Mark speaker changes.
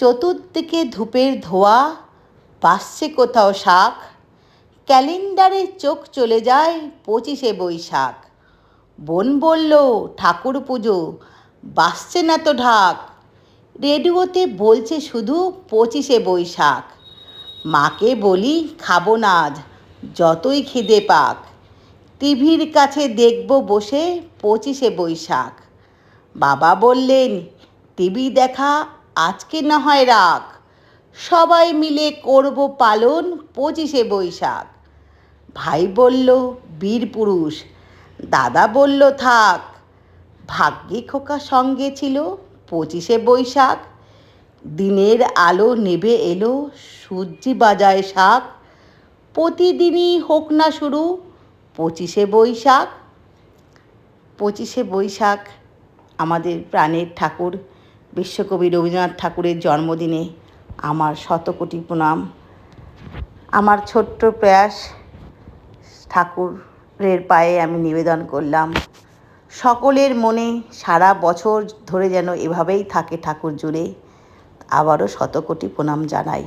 Speaker 1: চতুর্দিকে ধূপের ধোয়া, বাসছে কোথাও শাক। ক্যালেন্ডারে চোখ চলে যায় পঁচিশে বৈশাখ। বোন বলল, ঠাকুর পুজো, বাসছে না তো ঢাক। রেডিওতে বলছে শুধু পঁচিশে বৈশাখ। মাকে বলি, খাব না আজ, যতই খিদে পাক। টিভির কাছে দেখব বসে পঁচিশে বৈশাখ। বাবা বললেন, টিভি দেখা আজকে না হয় রাখ সবাই মিলে করব পালন পঁচিশে বৈশাখ। ভাই বলল, বীর পুরুষ। দাদা বলল, থাক। ভাগ্যে খোকা সঙ্গে ছিল পঁচিশে বৈশাখ। দিনের আলো নেবে এলো সূর্যি বাজায় শাক। প্রতিদিনই হোক না শুরু পঁচিশে বৈশাখ। পঁচিশে বৈশাখ আমাদের প্রাণের ঠাকুর। বিশ্বকবি রবীন্দ্রনাথ ঠাকুরের জন্মদিনে আমার শতকোটি প্রণাম। আমার ছোট্ট প্রয়াস ঠাকুরের পায়ে আমি নিবেদন করলাম। সকলের মনে সারা বছর ধরে যেন এভাবেই থাকে ঠাকুর জুড়ে। আবারও শতকোটি প্রণাম জানাই।